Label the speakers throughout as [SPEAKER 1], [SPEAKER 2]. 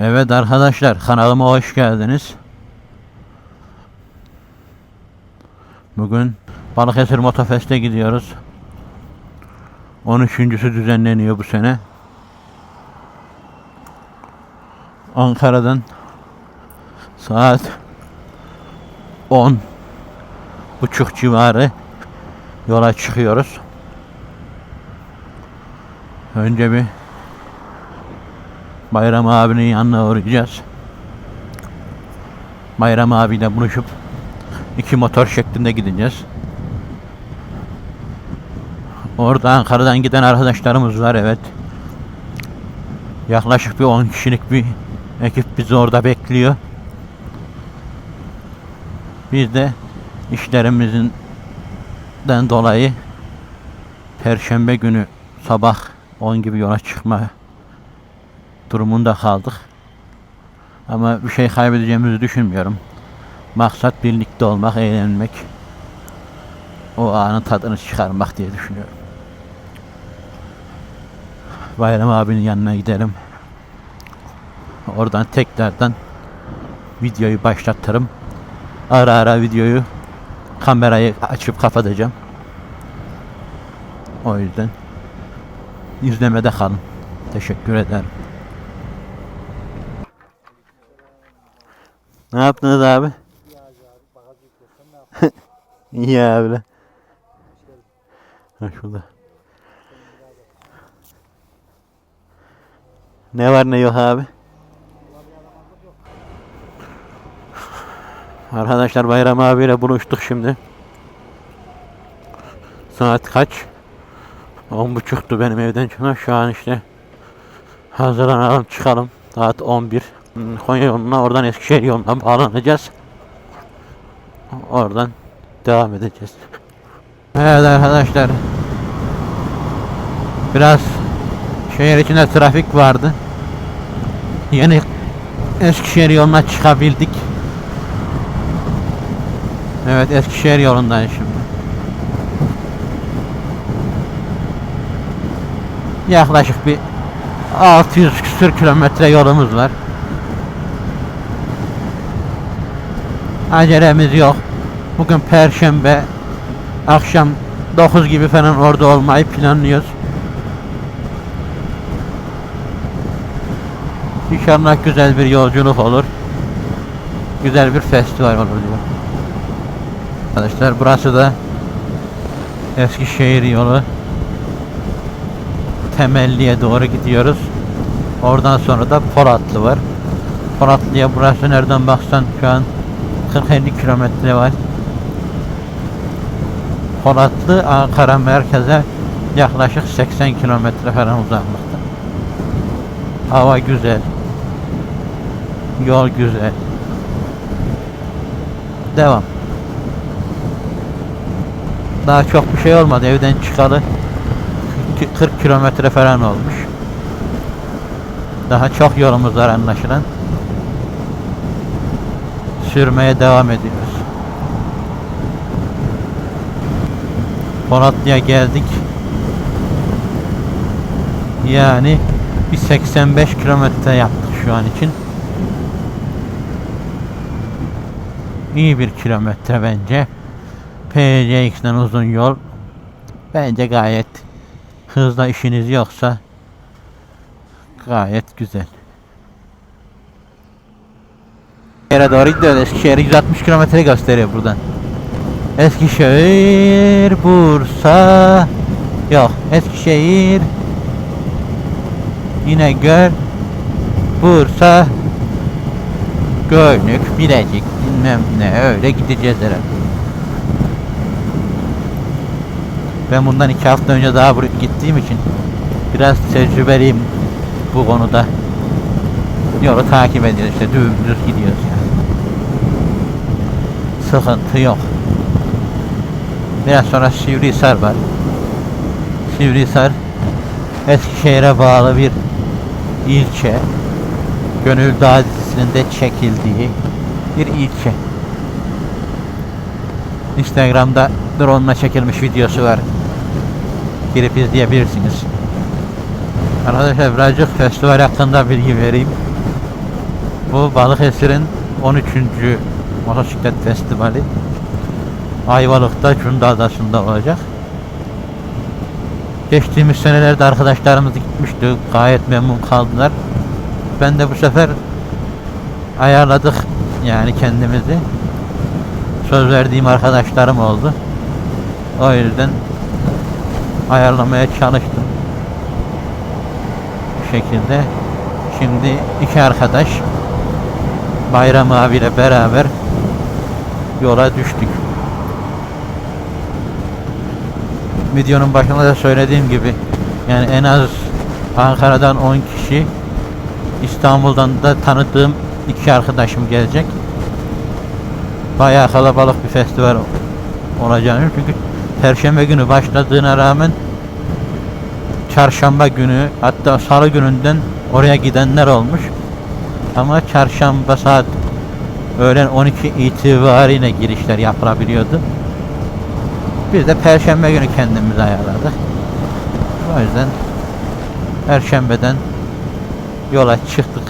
[SPEAKER 1] Evet arkadaşlar kanalıma hoş geldiniz. Bugün Balıkesir Motofest'e gidiyoruz. 13.sü düzenleniyor bu sene. Ankara'dan saat 10 buçuk civarı yola çıkıyoruz. Önce bir Bayram abinin yanına uğrayacağız. Bayram abiyle buluşup iki motor şeklinde gideceğiz. Orada Ankara'dan giden arkadaşlarımız var evet. Yaklaşık bir 10 kişilik bir ekip bizi orada bekliyor. Biz de işlerimizin dolayı Perşembe günü sabah 10 gibi yola çıkma durumunda kaldık. Ama bir şey kaybedeceğimizi düşünmüyorum. Maksat birlikte olmak, eğlenmek. O anın tadını çıkarmak diye düşünüyorum. Bayram abinin yanına gidelim. Oradan tekrardan videoyu başlatırım. Ara ara videoyu kamerayı açıp kapatacağım. O yüzden izlemede kalın. Teşekkür ederim. Ne yaptınız abi? İyi abi. Ha şurada. Ne var ne yok abi? Arkadaşlar Bayram abiyle buluştuk şimdi. Saat kaç? On buçuktu benim evden çıkma. Şu an işte hazırlanalım çıkalım. Saat 11. Hmm, Konya yoluna oradan Eskişehir yoluna bağlanacağız. Oradan devam edeceğiz. Evet arkadaşlar. Biraz şehir içinde trafik vardı. Yeni Eskişehir yoluna çıkabildik. Evet Eskişehir yolundayım şimdi. Yaklaşık bir 600 küsür kilometre yolumuz var. Acelemiz yok. Bugün perşembe akşam 9 gibi falan orada olmayı planlıyoruz. İnşallah güzel bir yolculuk olur. Güzel bir festival olur diyor. Arkadaşlar burası da Eskişehir yolu. Temelli'ye doğru gidiyoruz. Oradan sonra da Polatlı var. Polatlı'ya burası nereden baksan şu an 40-50 kilometre var. Polatlı Ankara merkeze yaklaşık 80 kilometre falan uzaklıkta. Hava güzel. Yol güzel. Devam. Daha çok bir şey olmadı evden çıkalı 40 kilometre falan olmuş. Daha çok yolumuz var anlaşılan. Sürmeye devam ediyoruz. Polatlı'ya geldik. Yani bir 85 kilometre yaptık şu an için. İyi bir kilometre bence. PCX'den uzun yol. Bence gayet hızla işiniz yoksa gayet güzel. Yere doğru gidiyoruz. Eskişehir 160 kilometre gösteriyor buradan. Eskişehir, Bursa, yok Eskişehir, İnegöl, Bursa, Gölnük, Bilecik, bilmem ne öyle gideceğiz herhalde. Ben bundan iki hafta önce daha gittiğim için biraz tecrübeliyim bu konuda. Yolu takip ediyoruz işte dümdüz gidiyoruz yani. Sıkıntı yok. Biraz sonra Sivrihisar var. Sivrihisar Eskişehir'e bağlı bir ilçe. Gönül Dağı dizisinin çekildiği bir ilçe. Instagram'da drone'la çekilmiş videosu var. Girip izleyebilirsiniz. Arkadaşlar birazcık festival hakkında bilgi vereyim. Bu Balıkesir'in 13. Motosiklet Festivali Ayvalık'ta Cunda Adası'nda olacak. Geçtiğimiz senelerde arkadaşlarımız gitmişti. Gayet memnun kaldılar. Ben de bu sefer ayarladık yani kendimizi. Söz verdiğim arkadaşlarım oldu. O yüzden ayarlamaya çalıştım. Bu şekilde. Şimdi iki arkadaş Bayram abiyle beraber yola düştük. Videonun başında da söylediğim gibi yani en az Ankara'dan 10 kişi İstanbul'dan da tanıdığım iki arkadaşım gelecek. Bayağı kalabalık bir festival olacağını çünkü Perşembe günü başladığına rağmen Çarşamba günü hatta Salı gününden oraya gidenler olmuş. Ama Çarşamba saat öğlen 12 itibariyle girişler yapılabiliyordu. Biz de Perşembe günü kendimizi ayarladık. O yüzden Perşembeden yola çıktık.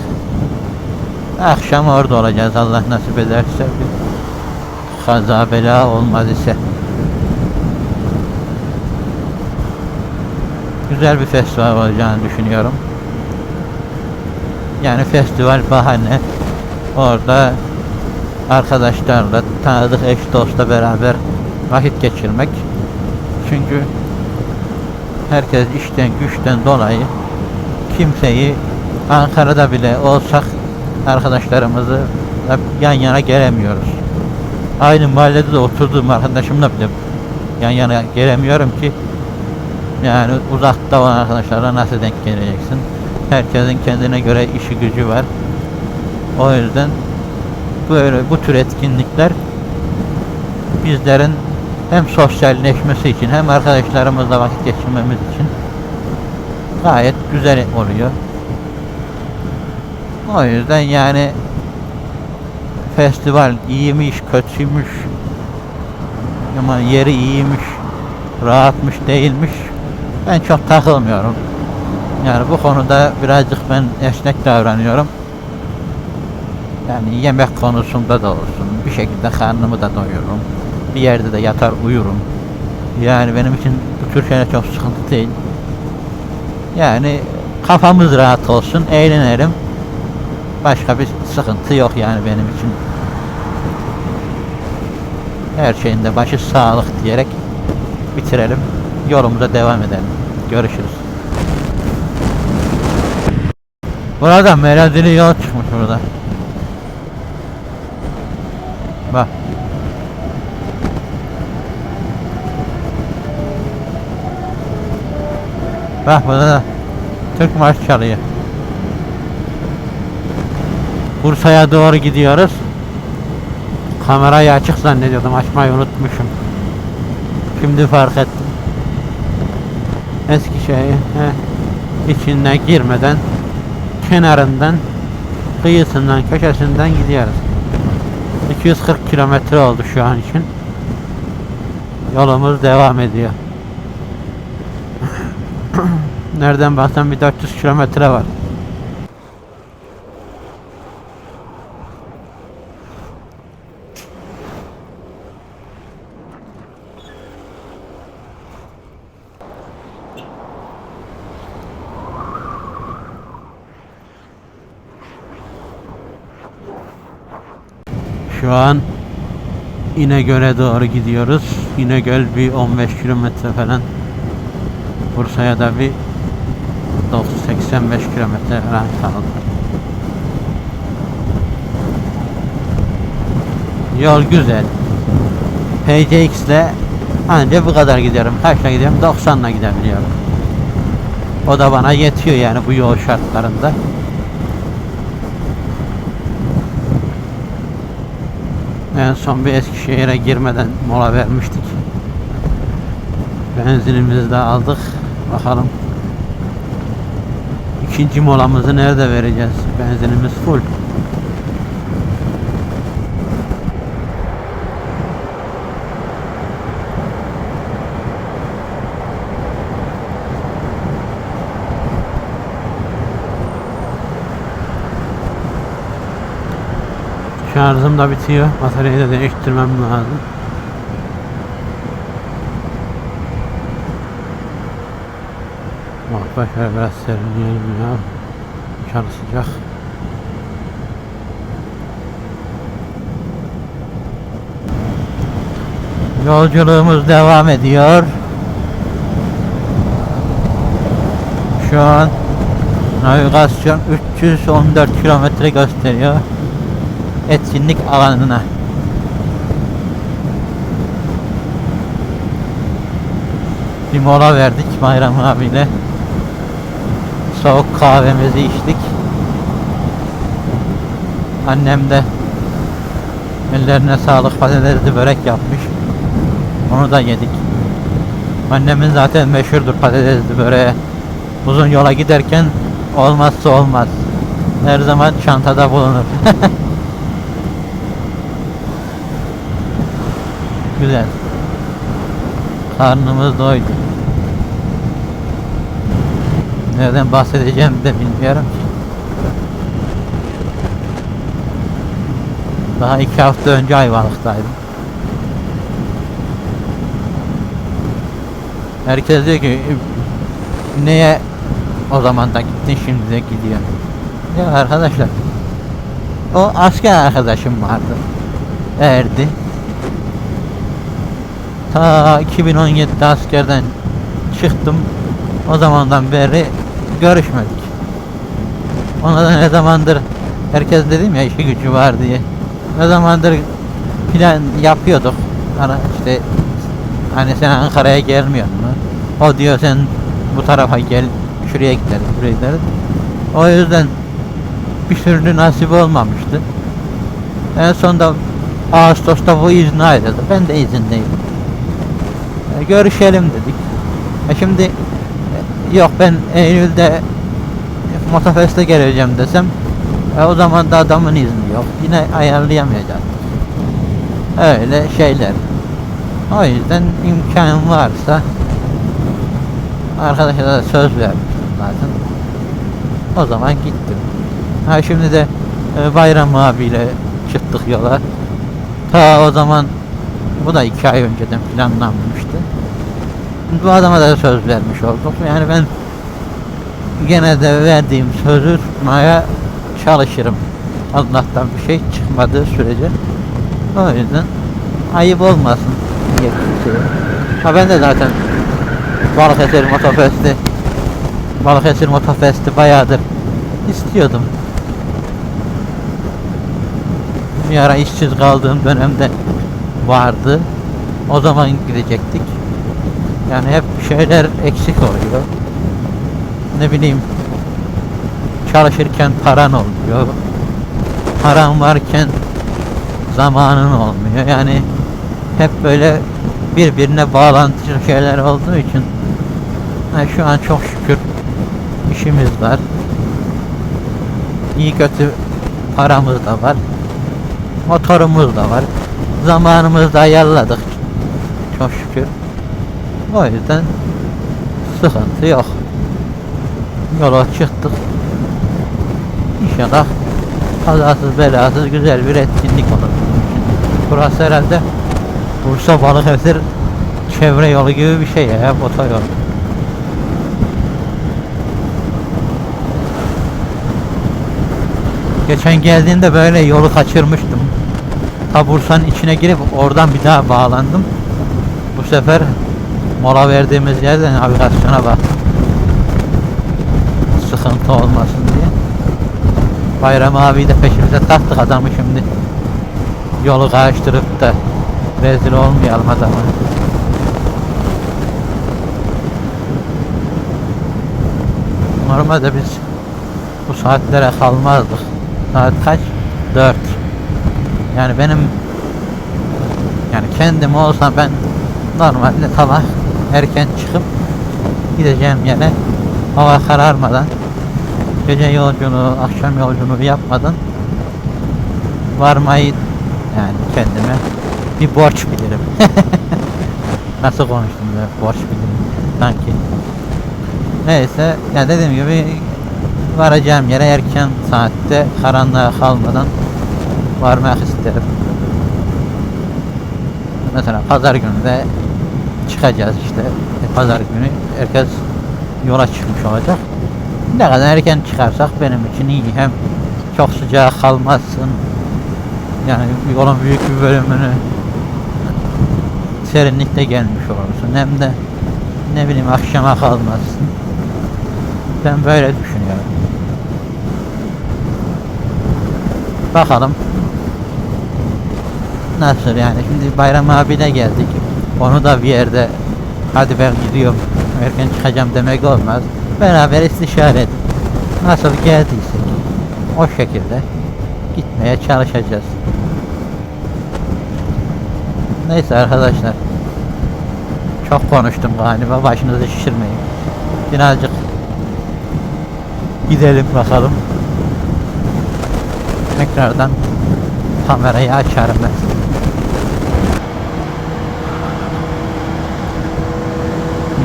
[SPEAKER 1] Akşam orada olacağız Allah nasip ederse bir kaza bela olmaz ise. Güzel bir festival olacağını düşünüyorum. Yani festival bahane. Orada arkadaşlarla, tanıdık eş dostla beraber vakit geçirmek. Çünkü herkes işten güçten dolayı kimseyi Ankara'da bile olsak arkadaşlarımızı yan yana gelemiyoruz. Aynı mahallede de oturduğum arkadaşımla bile yan yana gelemiyorum ki yani uzakta olan arkadaşlarla nasıl denk geleceksin? Herkesin kendine göre işi gücü var. O yüzden böyle bu tür etkinlikler bizlerin hem sosyalleşmesi için hem arkadaşlarımızla vakit geçirmemiz için gayet güzel oluyor. O yüzden yani festival iyiymiş, kötüymüş ama yeri iyiymiş, rahatmış, değilmiş ben çok takılmıyorum. Yani bu konuda birazcık ben esnek davranıyorum. Yani yemek konusunda da olsun. Bir şekilde karnımı da doyururum. Bir yerde de yatar uyurum. Yani benim için bu tür şeyler çok sıkıntı değil. Yani kafamız rahat olsun, eğlenelim. Başka bir sıkıntı yok yani benim için. Her şeyin de başı sağlık diyerek bitirelim. Yolumuza devam edelim. Görüşürüz. Burada Meradili yol çıkmış burada. Bak. Bak burada da Türk marş çalıyor. Bursa'ya doğru gidiyoruz. Kamerayı açık zannediyordum. Açmayı unutmuşum. Şimdi fark ettim. Eskişehir he, içinden girmeden kenarından kıyısından köşesinden gidiyoruz. 240 kilometre oldu şu an için. Yolumuz devam ediyor. Nereden baksan bir 400 kilometre var. Şu an İnegöl'e doğru gidiyoruz. İnegöl bir 15 kilometre falan. Bursa'ya da bir 85 kilometre falan kaldı. Yol güzel. PCX ile anca bu kadar gidiyorum. Kaçla gidiyorum? 90 ile gidebiliyorum. O da bana yetiyor yani bu yol şartlarında. En son bir Eskişehir'e girmeden mola vermiştik. Benzinimizi de aldık. Bakalım. İkinci molamızı nerede vereceğiz? Benzinimiz full.
[SPEAKER 2] Şarjım da bitiyor. Bataryayı da değiştirmem lazım. Bak bak şöyle biraz serinleyelim ya. Dışarı sıcak.
[SPEAKER 1] Yolculuğumuz devam ediyor. Şu an navigasyon 314 kilometre gösteriyor. Etkinlik alanına. Bir mola verdik Bayram abiyle. Soğuk kahvemizi içtik. Annem de ellerine sağlık patatesli börek yapmış. Onu da yedik. Annemin zaten meşhurdur patatesli böreği. Uzun yola giderken olmazsa olmaz. Her zaman çantada bulunur. Güzel. Karnımız doydu. Nereden bahsedeceğim de bilmiyorum. Daha iki hafta önce Ayvalık'taydım. Herkes diyor ki neye o zaman da gittin şimdi de gidiyorsun. Ya arkadaşlar o asker arkadaşım vardı. Erdi. Ta 2017'de askerden çıktım. O zamandan beri görüşmedik. Ona da ne zamandır herkes dedim ya işi gücü var diye. Ne zamandır plan yapıyorduk. Hani işte hani sen Ankara'ya gelmiyorsun mu? O diyor sen bu tarafa gel şuraya gideriz buraya gideriz. O yüzden bir türlü nasip olmamıştı. En sonunda Ağustos'ta bu izni ayrıldı. Ben de izindeyim. E, görüşelim dedik. E şimdi e, yok ben Eylül'de Motofest'e geleceğim desem e, o zaman da adamın izni yok. Yine ayarlayamayacağız. Öyle şeyler. O yüzden imkanım varsa arkadaşlara da söz vermiştim zaten. O zaman gittim. Ha şimdi de e, Bayram abiyle çıktık yola. Ta o zaman bu da iki ay önceden planlanmıştı. Bu adama da söz vermiş olduk. Yani ben gene de verdiğim sözü tutmaya çalışırım. Allah'tan bir şey çıkmadığı sürece. O yüzden ayıp olmasın. Ha ben de zaten Balıkesir Motofest'i Balıkesir Motofest'i bayağıdır istiyordum. Bir ara işsiz kaldığım dönemde vardı. O zaman gidecektik. Yani hep şeyler eksik oluyor. Ne bileyim çalışırken paran olmuyor. Paran varken zamanın olmuyor. Yani hep böyle birbirine bağlantılı şeyler olduğu için ha, şu an çok şükür işimiz var. İyi kötü paramız da var. Motorumuz da var. Zamanımızı da ayarladık. Çok şükür. O yüzden sıkıntı yok. Yola çıktık. İnşallah kazasız belasız güzel bir etkinlik olur. Burası herhalde Bursa Balıkesir çevre yolu gibi bir şey ya otoyol. Geçen geldiğimde böyle yolu kaçırmıştım. Ta Bursa'nın içine girip oradan bir daha bağlandım. Bu sefer mola verdiğimiz yerden navigasyona baktım. Sıkıntı olmasın diye. Bayram abi de peşimize taktık adamı şimdi. Yolu karıştırıp da rezil olmayalım adama. Normalde biz bu saatlere kalmazdık. Saat kaç? 4. Yani benim yani kendim olsam ben normalde sabah erken çıkıp gideceğim yere hava kararmadan gece yolculuğu, akşam yolculuğu yapmadan varmayı yani kendime bir borç bilirim. Nasıl konuştum ya borç bilirim sanki. Neyse ya dediğim gibi varacağım yere erken saatte karanlığa kalmadan varmak isterim. Mesela pazar günü de çıkacağız işte. E, Pazar günü herkes yola çıkmış olacak. Ne kadar erken çıkarsak benim için iyi. Hem çok sıcak kalmazsın. Yani yolun büyük bir bölümünü serinlikte gelmiş olursun. Hem de ne bileyim akşama kalmazsın. Ben böyle düşünüyorum. Bakalım nasıl yani şimdi Bayram abi de geldik. Onu da bir yerde hadi ben gidiyorum erken çıkacağım demek olmaz. Beraber istişare edip nasıl geldiysek o şekilde gitmeye çalışacağız. Neyse arkadaşlar. Çok konuştum galiba. Başınızı şişirmeyin. Birazcık gidelim bakalım. Tekrardan kamerayı açarım ben.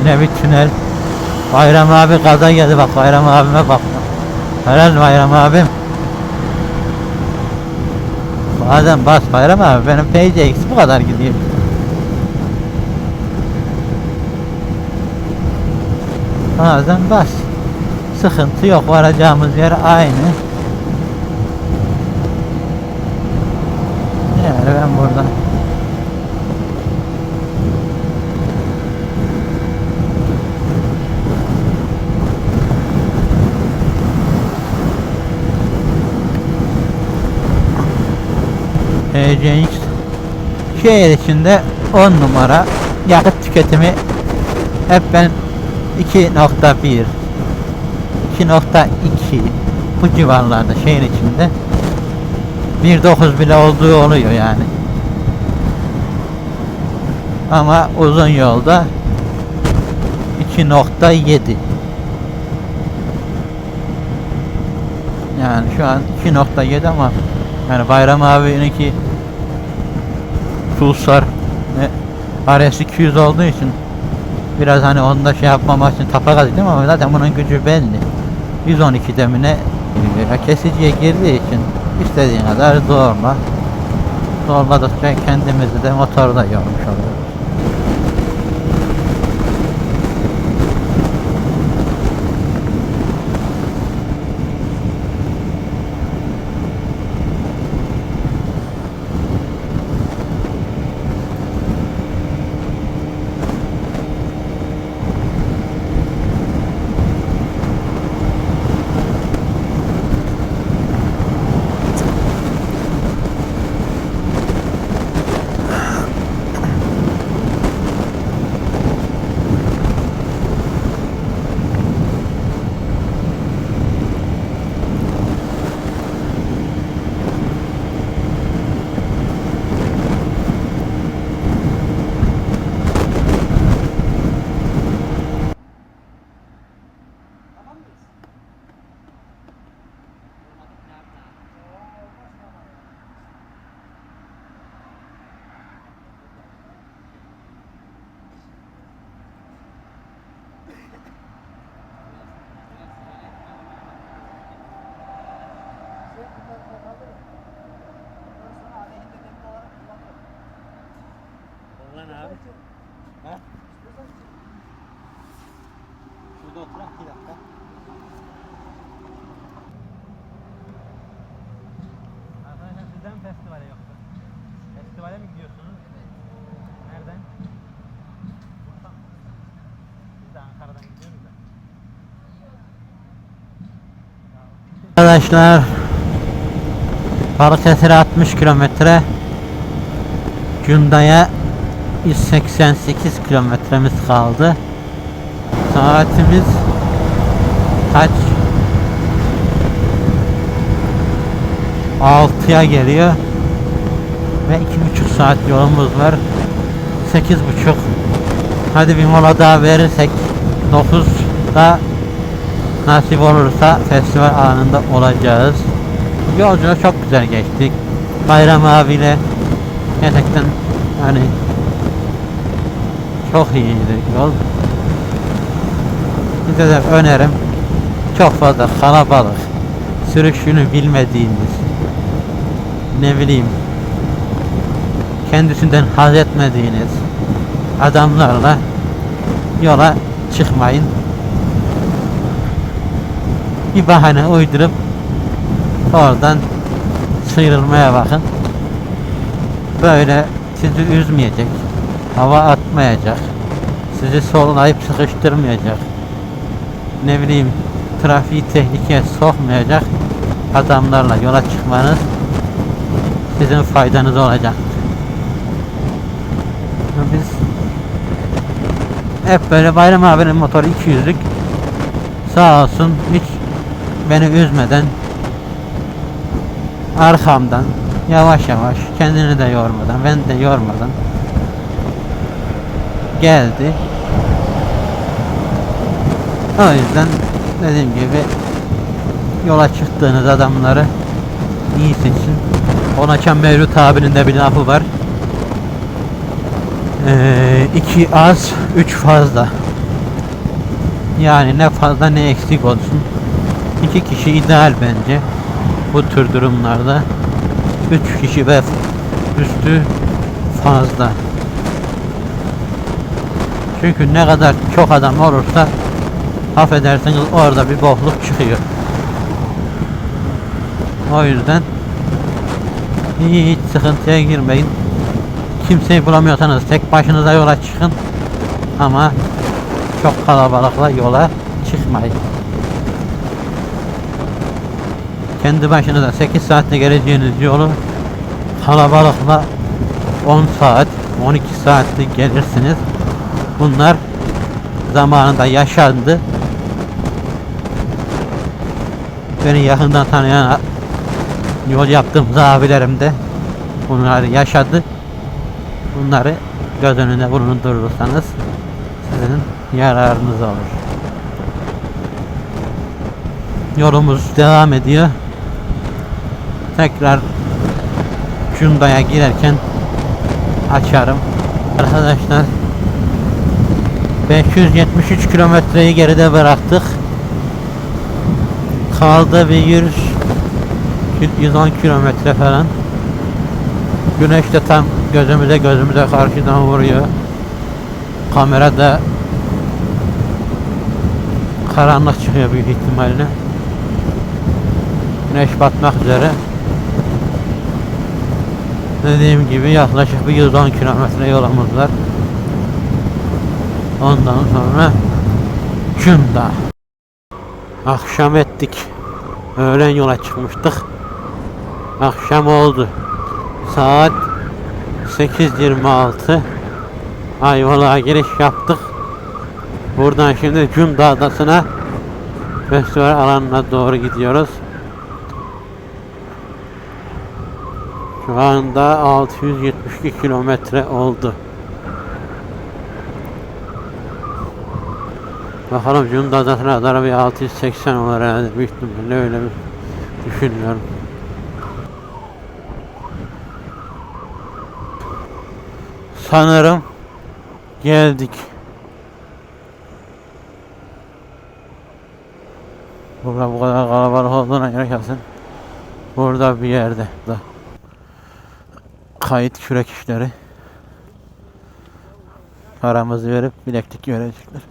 [SPEAKER 1] Bir tünel. Bayram abi gaza geldi bak Bayram abime bak. Helal Bayram abim. Bazen bas Bayram abi benim PCX bu kadar gidiyor. Bazen bas. Sıkıntı yok varacağımız yer aynı. Yani ben burada PCX şehir içinde 10 numara yakıt tüketimi hep ben 2.1 2.2 bu civarlarda şehir içinde 1.9 bile olduğu oluyor yani. Ama uzun yolda 2.7 yani şu an 2.7 ama yani Bayram abininki Pulsar ne RS 200 olduğu için biraz hani onda şey yapmamak için tapa gazıydım ama zaten bunun gücü belli. 112'de mi ne e, kesiciye girdiği için istediğin kadar zorla. Zorladıkça kendimizi de motorda yormuş oluyoruz. Ulan abi. Ha? Şurada oturak bir dakika. Arkadaşlar sizden festivale yoktu. Festivale mi gidiyorsunuz? Nereden? Buradan. Biz de Ankara'dan gidiyoruz da. Arkadaşlar Balıkesir'e 60 kilometre Cunda'ya 188 kilometremiz kaldı. Saatimiz kaç? 6'ya geliyor. Ve iki buçuk saat yolumuz var. Sekiz buçuk. Hadi bir mola daha verirsek 9'da nasip olursa festival anında olacağız. Yolculuğu çok güzel geçtik. Bayram abiyle gerçekten hani çok iyiydi yol. Size de önerim çok fazla kalabalık sürüşünü bilmediğiniz ne bileyim kendisinden haz etmediğiniz adamlarla yola çıkmayın. Bir bahane uydurup oradan sıyrılmaya bakın. Böyle sizi üzmeyecek, hava atmayacak, sizi sollayıp sıkıştırmayacak, ne bileyim trafiği tehlikeye sokmayacak adamlarla yola çıkmanız sizin faydanız olacak. Biz hep böyle Bayram abinin motoru 200'lük sağ olsun hiç beni üzmeden arkamdan yavaş yavaş kendini de yormadan ben de yormadan geldi. O yüzden dediğim gibi yola çıktığınız adamları iyi seçin. Onaçan Mevlüt abinin de bir lafı var. Ee, iki az, üç fazla. Yani ne fazla ne eksik olsun. İki kişi ideal bence. Bu tür durumlarda. Üç kişi ve üstü fazla. Çünkü ne kadar çok adam olursa affedersiniz orada bir bokluk çıkıyor. O yüzden hiç sıkıntıya girmeyin. Kimseyi bulamıyorsanız tek başınıza yola çıkın. Ama çok kalabalıkla yola çıkmayın. Kendi başınıza 8 saatte geleceğiniz yolu kalabalıkla 10 saat, 12 saatte gelirsiniz. Bunlar zamanında yaşandı. Beni yakından tanıyan yol yaptığımız abilerim de bunları yaşadı. Bunları göz önünde bulundurursanız sizin yararınız olur. Yolumuz devam ediyor. Tekrar Cunda'ya girerken açarım. Arkadaşlar 573 kilometreyi geride bıraktık. Kaldı bir 100 110 kilometre falan. Güneş de tam gözümüze gözümüze karşıdan vuruyor. Kamera da karanlık çıkıyor büyük ihtimalle. Güneş batmak üzere. Dediğim gibi yaklaşık bir 110 kilometre yolumuz var. Ondan sonra Cunda. Akşam ettik. Öğlen yola çıkmıştık. Akşam oldu. Saat 8.26. Ayvalık'a giriş yaptık. Buradan şimdi Cunda Adası'na festival alanına doğru gidiyoruz. Şu anda 672 kilometre oldu. Bakalım Cunda Adası'na kadar bir 680 olur herhalde. Büyük ihtimalle öyle bir düşünüyorum. Sanırım geldik. Burada bu kadar kalabalık olduğuna göre kesin burada bir yerde da kayıt kürek işleri paramızı verip bileklik verecekler.